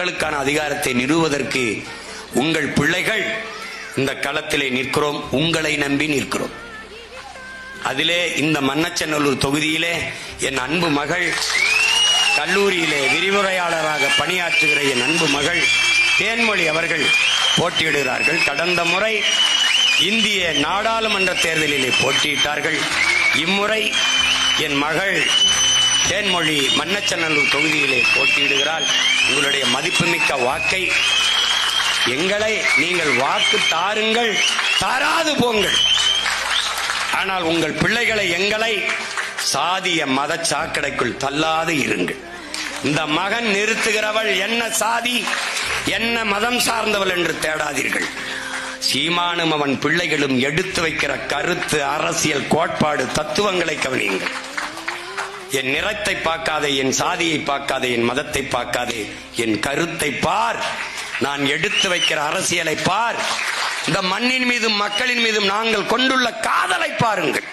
மக்களுக்கான அதிகாரத்தை நிறுவுவதற்கு உங்கள் பிள்ளைகள் இந்த களத்திலே நிற்கிறோம் உங்களை நம்பி நிற்கிறோம். அதிலே இந்த மன்னச்சநல்லூர் தொகுதியிலே என் அன்பு மகள் கல்லூரியிலே விரிவுரையாளராக பணியாற்றுகிற என் அன்பு மகள் தேன்மொழி அவர்கள் போட்டியிடுகிறார்கள். கடந்த முறை இந்திய நாடாளுமன்ற தேர்தலிலே போட்டியிட்டார்கள். இம்முறை என் மகள் தேன்மொழி மன்னச்சநல்லூர் தொகுதியிலே போட்டியிடுகிறாள் உங்களுடைய மதிப்புமிக்க வாக்கை எங்களை நீங்கள் வாக்கு தாருங்கள் தாராது போங்கள். ஆனால் உங்கள் பிள்ளைகளை எங்களை சாதிய மத சாக்கடைக்குள் தள்ளாது இருங்கள். இந்த மகன் நிறுத்துகிறவள் என்ன சாதி என்ன மதம் சார்ந்தவள் என்று தேடாதீர்கள். சீமானும் அவன் பிள்ளைகளும் எடுத்து வைக்கிற கருத்து அரசியல் கோட்பாடு தத்துவங்களை கவனியுங்கள். என் நிறத்தை பார்க்காதே என் சாதியை பார்க்காதே என் மதத்தை பார்க்காதே என் கருத்தை பார். நான் எடுத்து வைக்கிற அரசியலை பார். இந்த மண்ணின் மீதும் மக்களின் மீதும் நாங்கள் கொண்டுள்ள காதலை பாருங்கள்.